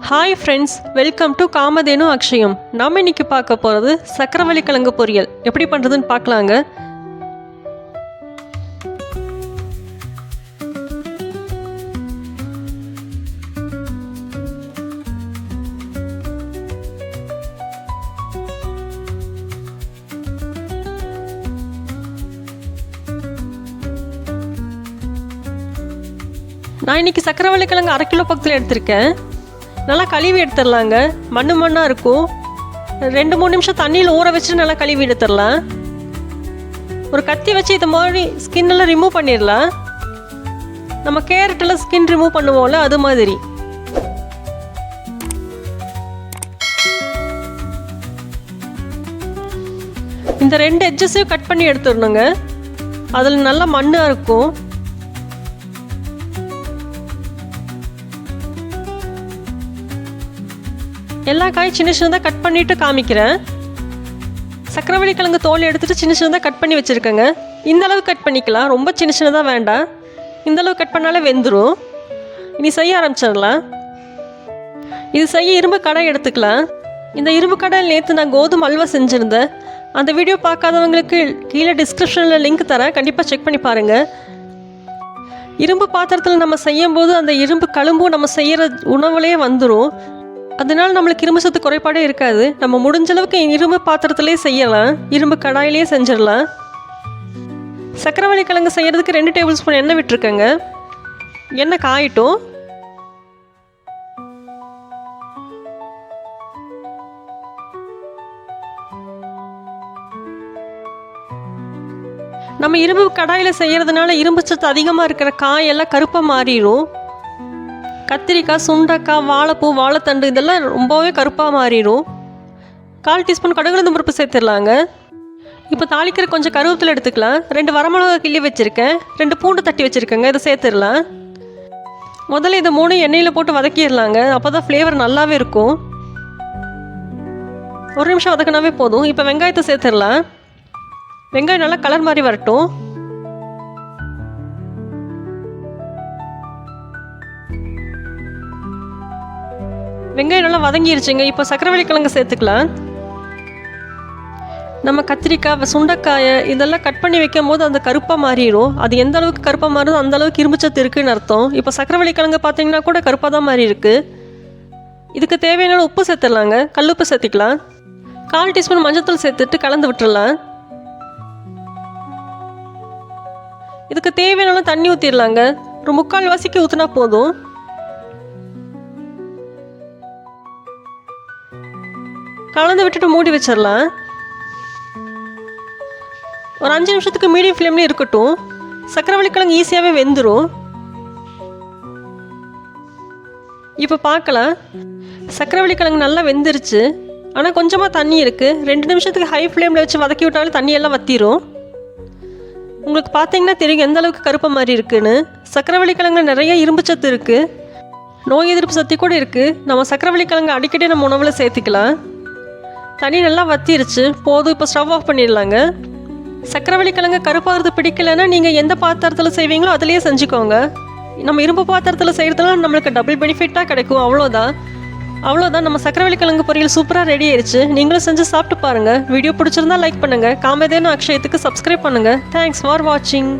Hi friends welcome to Kamadhenu Akshayam நாம் இன்னைக்கு பார்க்க போகிறது சக்கரவள்ளி கிழங்கு பொரியல். எப்படி பண்ணுறதுன்னு பார்க்கலாங்க. நான் இன்னைக்கு சக்கரவள்ளி கிழங்கு அரை கிலோ பக்கத்தில் எடுத்திருக்கேன். நல்லா கழுவி எடுத்துடலாங்க. மண்ணு மண்ணாக இருக்கும். ரெண்டு மூணு நிமிஷம் தண்ணியில் ஊற வச்சுட்டு நல்லா கழுவி எடுத்துடலாம். ஒரு கத்தி வச்சு இது மாதிரி ஸ்கின் எல்லாம் ரிமூவ் பண்ணிடலாம். நம்ம கேரட்டெல்லாம் ஸ்கின் ரிமூவ் பண்ணுவோம்ல அது மாதிரி. இந்த ரெண்டு எட்ஜஸையும் கட் பண்ணி எடுத்துடணுங்க. அதில் நல்லா மண்ணாக இருக்கும். எல்லா காயும் சின்ன சின்னதாக கட் பண்ணிட்டு காமிக்கிறேன். சக்கரவள்ளி கிழங்கு தோல் எடுத்துட்டு சின்ன சின்னதாக கட் பண்ணி வச்சுருக்கேங்க. இந்த அளவு கட் பண்ணிக்கலாம். ரொம்ப சின்ன சின்னதாக வேண்டாம். இந்த அளவு கட் பண்ணாலே வெந்துடும் இனி செய்ய ஆரம்பிச்சிடலாம். இது செய்ய இரும்பு கடை எடுத்துக்கலாம். இந்த இரும்பு கடையில் நேற்று நான் கோதுமை அல்வா செஞ்சுருந்தேன். அந்த வீடியோ பார்க்காதவங்களுக்கு கீழே டிஸ்கிரிப்ஷனில் லிங்க் தரேன். கண்டிப்பாக செக் பண்ணி பாருங்கள் இரும்பு பாத்திரத்தில் நம்ம செய்யும்போது அந்த இரும்பு கழும்பும் நம்ம செய்கிற உணவுலேயே வந்துடும் அதனால நம்மளுக்கு இரும்பு சத்து குறைபாடே இருக்காது. நம்ம முடிஞ்ச அளவுக்கு இரும்பு பாத்திரத்திலே செய்யலாம். இரும்பு கடாயிலே செஞ்சிடலாம். சக்கரவள்ளி கிழங்கு செய்யறதுக்கு ரெண்டு டேபிள் ஸ்பூன் எண்ணெய் விட்டுருக்கேங்க. எண்ணெய் காயிட்டும். நம்ம இரும்பு கடாயில் செய்கிறதுனால இரும்பு சத்து அதிகமாக இருக்கிற காயெல்லாம் கருப்பாக மாறிடும் கத்திரிக்காய் சுண்டைக்காய் வாழைப்பூ வாழைத்தண்டு இதெல்லாம் ரொம்பவே கருப்பாக மாறிடும். கால் டீஸ்பூன் கடுகுலந்து பருப்பு சேர்த்துடலாங்க. இப்போ தாளிக்கிற கொஞ்சம் கருவேப்பிலை எடுத்துக்கலாம். ரெண்டு வரமிளகா கிள்ளி வச்சுருக்கேன். ரெண்டு பூண்டு தட்டி வச்சுருக்கேங்க. இதை சேர்த்துடலாம். முதல்ல இதை மூணு எண்ணெயில் போட்டு வதக்கிடலாங்க. அப்போ தான் ஃப்ளேவர் நல்லாவே இருக்கும். ஒரு நிமிஷம் வதக்கினாவே போதும். இப்போ வெங்காயத்தை சேர்த்துடலாம். வெங்காயம் நல்லா கலர் மாதிரி வரட்டும். வெங்காயம் நல்லா வதங்கிருச்சுங்க. இப்போ சக்கரவள்ளி கிழங்கு சேர்த்துக்கலாம். நம்ம கத்திரிக்காய் சுண்டைக்காய் இதெல்லாம் கட் பண்ணி வைக்கும் போது அந்த கருப்பாக மாறிடும் அது எந்த அளவுக்கு கருப்பாக மாறுதோ அந்த அளவுக்கு இரும்புச்சத்து இருக்குன்னு அர்த்தம். இப்போ சக்கரவள்ளி கிழங்கு பார்த்தீங்கன்னா கூட கருப்பாக தான் மாறி இருக்கு இதுக்கு தேவையான உப்பு சேர்த்துடலாங்க. கல்லுப்பு சேர்த்துக்கலாம். கால் டீஸ்பூன் மஞ்சத்தூள் சேர்த்துட்டு கலந்து விட்டுடலாம். இதுக்கு தேவையான தண்ணி ஊற்றிடலாங்க ஒரு முக்கால் வாசிக்கு ஊற்றினா போதும். கலந்து விட்டுட்டு மூடி வச்சிடலாம். ஒரு அஞ்சு நிமிஷத்துக்கு மீடியம் ஃப்ளேம்லேயே இருக்கட்டும். சக்கரவள்ளி கிழங்கு ஈஸியாகவே வெந்துடும் இப்போ பார்க்கலாம். சக்கரவள்ளி கிழங்கு நல்லா வெந்துருச்சு. ஆனால் கொஞ்சமாக தண்ணி இருக்குது ரெண்டு நிமிஷத்துக்கு ஹை ஃப்ளேமில் வச்சு வதக்கி விட்டாலும் தண்ணியெல்லாம் வத்திரும். உங்களுக்கு பார்த்தீங்கன்னா தெரியும் எந்த அளவுக்கு கருப்பை மாதிரி இருக்குன்னு. சக்கரவள்ளி கிழங்குல நிறைய இரும்பு சத்து இருக்குது நோய் எதிர்ப்பு சக்தி கூட இருக்குது நம்ம சக்கரவள்ளி கிழங்கு அடிக்கடி நம்ம உணவில் சேர்த்துக்கலாம். தண்ணி நல்லா வத்திருச்சு. போதும் இப்போ ஸ்டவ் ஆஃப் பண்ணிடலாங்க. சக்கரவள்ளி கிழங்கு கருப்பாகிறது பிடிக்கலைன்னா நீங்கள் எந்த பாத்திரத்தில் செய்வீங்களோ அதுலேயே செஞ்சுக்கோங்க. நம்ம இரும்பு பாத்திரத்தில் செய்கிறதுலாம் நம்மளுக்கு டபுள் பெனிஃபிட்டாக கிடைக்கும். அவ்வளோதான் அவ்வளோதான் நம்ம சக்கரவள்ளி கிழங்கு பொரியல் சூப்பராக ரெடி ஆயிடுச்சு நீங்களும் செஞ்சு சாப்பிட்டு பாருங்கள் வீடியோ பிடிச்சிருந்தா லைக் பண்ணுங்கள் காமதேன்னு அக்ஷயத்துக்கு சப்ஸ்கிரைப் பண்ணுங்கள் தேங்க்ஸ் ஃபார் வாட்சிங்